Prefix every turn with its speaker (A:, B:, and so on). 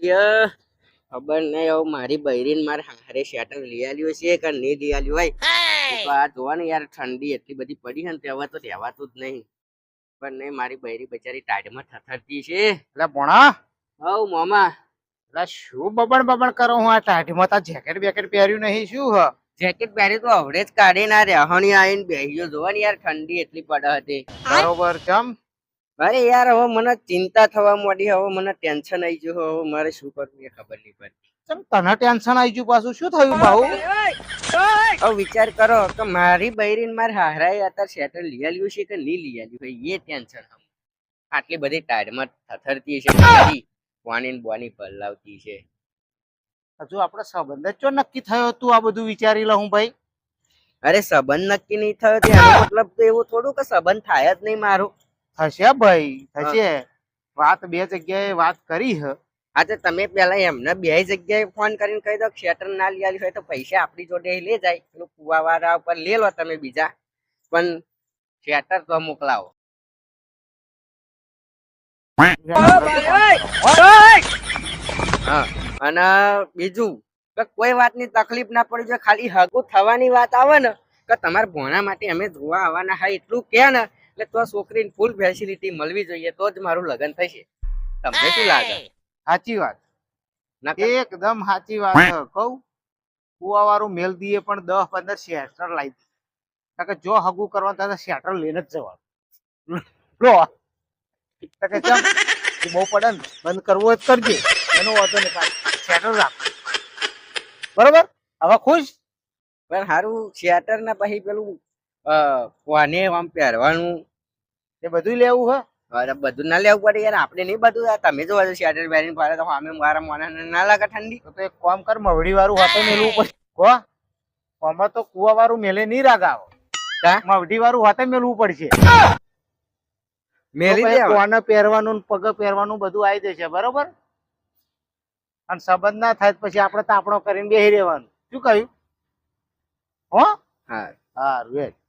A: ખબર નહીં હવે મારી બૈરીને મારે હારે શેટર લઈ આવ્યો છે કે નહીં લઈ આવ્યું હોય? તો આ જોવા ને યાર ઠંડી એટલી બધી પડી છે ને તે હવે તો રહેવાતું જ નહીં. પણ નહીં મારી બૈરી બચારી ટાઢમાં થથરતી છે.
B: એટલે ભણા!
A: હવ મામા.
B: એટલે શું બબણ બબણ કરો હું? આ ટાઢીમાં તા જેકેટ બેકેટ પહેર્યું નહીં શું હ?
A: જેકેટ પહેર્યું તો હવડે જ કાઢી ના રહેવાની આવીને બેહ્યો જોવાની યાર ઠંડી એટલી પડે હતી.
B: બરોબર ચમ.
A: અરે યાર હવે મને ચિંતા થવા માંડી હવે મને ટેન્શન આવી ગયું હવે મારે શું કરવું એ ખબર નહીં પડતી.
B: ચમ તને ટેન્શન આવી ગયું પાછું? શું થયું ભાઉ
A: હવે વિચાર કરો કે મારી બૈરીન મારે હારાએ અત્યારે સેટર લઈ આલ્યું છે કે નહીં લઈ આલ્યું ભાઈ એ ટેન્શન હમ આટલી બધી ટાયરમાં થથરતી છે પાણી ને બોની પલાવતી છે.
B: હજુ આપણો સંબંધ જ ચો નક્કી થયો તું આ બધું વિચારી લઉં ભાઈ?
A: અરે સંબંધ નક્કી નહીં થયો તેનો મતલબ તો એવું થોડું કે સંબંધ થાય જ નહીં મારું.
B: થશે ભાઈ થશે. વાત બે જગ્યાએ વાત કરી હ.
A: હા તો તમે પેલા એમને બે જગ્યાએ ફોન કરીને કહી દો કે શેટર ના લઈ હોય તો પૈસા આપણી જોડે લઈ જાય. પેલું કુવાવાળા ઉપર લે લો તમે બીજા. પણ શેટર તો મોકલાવો. હા અને બીજું કે કોઈ વાતની તકલીફ ના પડી જો ખાલી હગું થવાની વાત આવે ને કે તમારા ભોણા માટે અમે જોવા આવવાના હા એટલું કે ને એટલે તો છોકરીને ફૂલ ફેસિલિટી મળવી જોઈએ તો જ મારું લગ્ન થશે. તમને શું લાગે?
B: સાચી વાત. એકદમ સાચી વાત કહું. કુવા વાળું મેલ દીએ પણ દસ પંદર શેટર લાવી દીધું કે જો હગું કરવા તો શેટર લઈને જ જવાનું. લો. કે ચમ, બહુ પડે ને બંધ કરવું જ કરજે. એનો વાંધો નહીં. શેટર રાખ. બરોબર? હવે ખુશ?
A: પણ સારું શેટર ને પછી પેલું કોને આમ પહેરવાનું?
B: એ બધું લેવું હે.
A: અરે બધું ના લેવું પડે યાર આપણે નહીં બધું આ તમે જો શેટર પહેરીને પાડે તો અમે મારા મોના ના લાગે ઠંડી.
B: તો એક કામ કર મવડી વાળું હાથે મેલવું પડે. કો આમાં તો કુવા વાળું મેલે નહીં રાગાવો. મવડી વાળું હોતે મેલવું પડશે.
A: મેલી દે
B: કોને પહેરવાનું ને પગે પહેરવાનું બધું આવી જશે બરોબર? અને સંબંધ ના થાય તો પછી આપણે તાપણો કરીને બેસી રહેવાનું. શું કહ્યું? હો?
A: હા.
B: સારું એ જ.